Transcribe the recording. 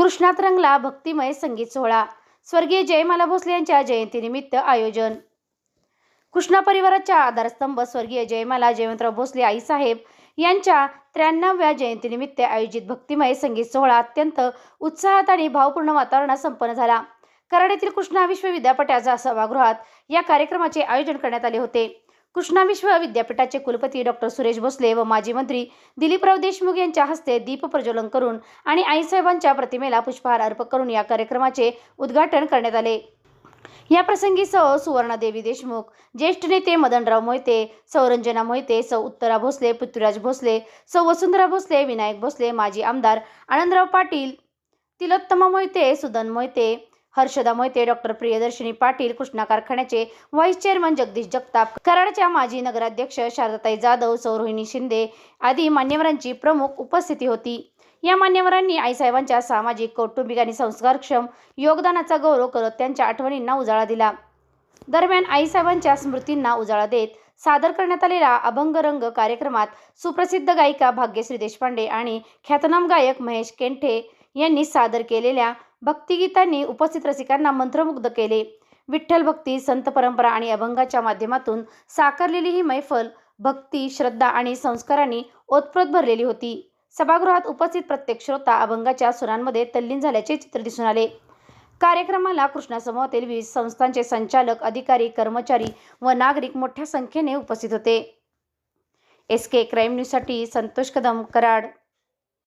कृष्णात रंगला भक्तिमय संगीत सोहळा. स्वर्गीय जयमाला भोसले यांच्या जयंतीनिमित्त आयोजन. कृष्णा परिवाराच्या आधारस्तंभ स्वर्गीय जयमाला जयवंतराव भोसले आईसाहेब यांच्या त्र्याण्णव्या जयंतीनिमित्त आयोजित भक्तिमय संगीत सोहळा अत्यंत उत्साहात आणि भावपूर्ण वातावरणात संपन्न झाला. कराड येथील कृष्णा विश्वविद्यापीठाच्या सभागृहात या कार्यक्रमाचे आयोजन करण्यात आले होते. कृष्णा विश्व विद्यापीठाचे कुलपती डॉक्टर सुरेश भोसले व माजी मंत्री दिलीपराव देशमुख यांच्या हस्ते दीप प्रज्वलन करून आणि आईसाहेबांच्या प्रतिमेला पुष्पहार अर्पण करून या कार्यक्रमाचे उद्घाटन करण्यात आले. या प्रसंगी सौ. सुवर्णादेवी देशमुख ज्येष्ठ नेते मदनराव मोहिते सौरंजना मोहिते सौ. उत्तरा भोसले पृथ्वीराज भोसले सौ. वसुंधरा भोसले विनायक भोसले माजी आमदार आनंदराव पाटील तिलोत्तमा मोहिते सुदन मोहिते हर्षदा मोहिते डॉक्टर प्रियदर्शिनी पाटील कृष्णा कारखान्याचे व्हाईस चेअरमन जगदीश जगताप कराडच्या माजी नगराध्यक्ष शारदाताई जाधव सौरोहिणी शिंदे आदी मान्यवरांची प्रमुख उपस्थिती होती. या मान्यवरांनी आईसाहेबांच्या सामाजिक कौटुंबिक आणि संस्कारक्षम योगदानाचा गौरव करत त्यांच्या आठवणींना उजाळा दिला. दरम्यान आईसाहेबांच्या स्मृतींना उजाळा देत सादर करण्यात आलेला अभंग रंग कार्यक्रमात सुप्रसिद्ध गायिका भाग्यश्री देशपांडे आणि ख्यातनाम गायक महेश केंठे यांनी सादर केलेल्या भक्तिगीतांनी उपस्थित रसिकांना मंत्रमुग्ध केले. विठ्ठल भक्ती संत परंपरा आणि अभंगाच्या माध्यमातून साकारलेली ही मैफल भक्ती श्रद्धा आणि संस्कारांनी ओतप्रोत भरलेली होती. सभागृहात उपस्थित प्रत्येक श्रोता अभंगाच्या सुरांमध्ये तल्लीन झाल्याचे चित्र दिसून आले. कार्यक्रमाला कृष्णासमूहातील विविध संस्थांचे संचालक अधिकारी कर्मचारी व नागरिक मोठ्या संख्येने उपस्थित होते. एस के क्राईम न्यूजसाठी संतोष कदम कराड.